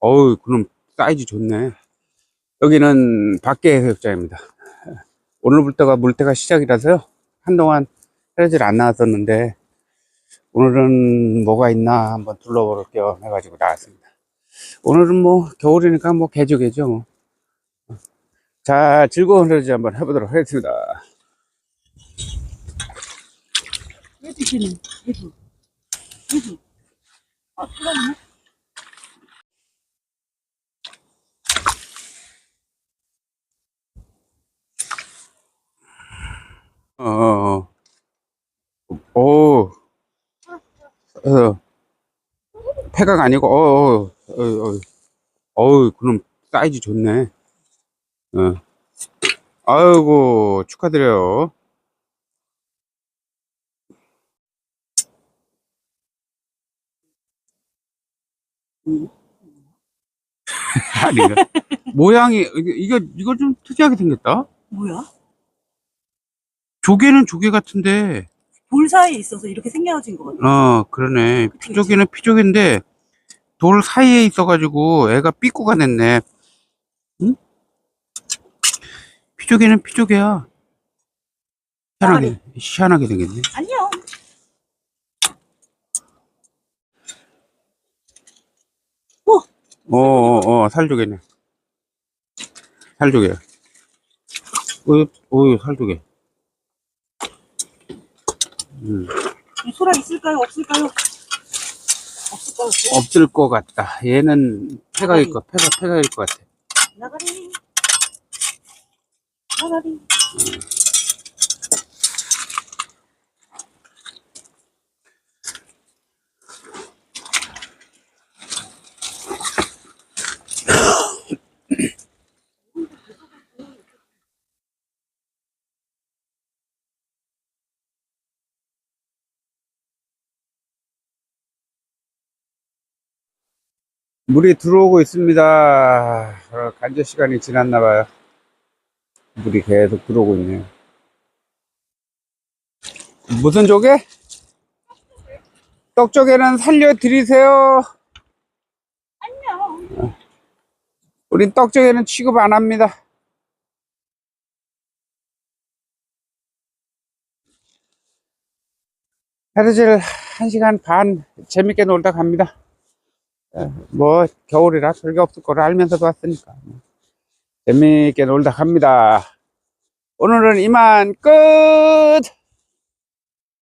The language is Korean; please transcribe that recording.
어우, 그럼 사이즈 좋네. 여기는 밖에 해수욕장입니다. 오늘부터가 물때가 시작이라서요. 한동안 헤어질 안 나왔었는데, 오늘은 뭐가 있나 한번 둘러볼 겸 해가지고 나왔습니다. 오늘은 뭐, 겨울이니까 뭐, 개조개죠. 뭐. 자, 즐거운 헤어질 한번 해보도록 하겠습니다. 해주시는 해주 해주 아 시간이네 어, 어, 어. 오, 어, 폐각 아니고, 어, 어, 어, 어, 어우, 그럼 사이즈 좋네. 어. 아이고, 축하드려요. 아니, 모양이, 이거, 이거, 이거 좀 특이하게 생겼다? 뭐야 조개는 조개 같은데, 돌 사이에 있어서 이렇게 생겨진 것 같아 어, 그러네. 피조개는 피조개인데, 돌 사이에 있어가지고 애가 삐꾸가 냈네. 응? 피조개는 피조개야. 희한하게, 희한하게 생겼네. 안녕 어, 어, 어, 살조개네. 살조개. 어이, 어이, 살조개. 음, 이 소라 있을까요? 없을까요? 없을까요? 없을 것 같다. 얘는 폐가일 것, 폐가, 폐가일 것 같아. 나가리. 나가리 물이 들어오고 있습니다. 어, 간절 시간이 지났나 봐요. 물이 계속 들어오고 있네요. 무슨 조개? 떡조개는 살려드리세요. 안녕 우린 떡조개는 취급 안 합니다. 하루질 1시간 반 재밌게 놀다 갑니다. 에, 뭐 겨울이라 별게 없을 거를 알면서도 왔으니까 재밌게 놀다 갑니다. 오늘은 이만 끝!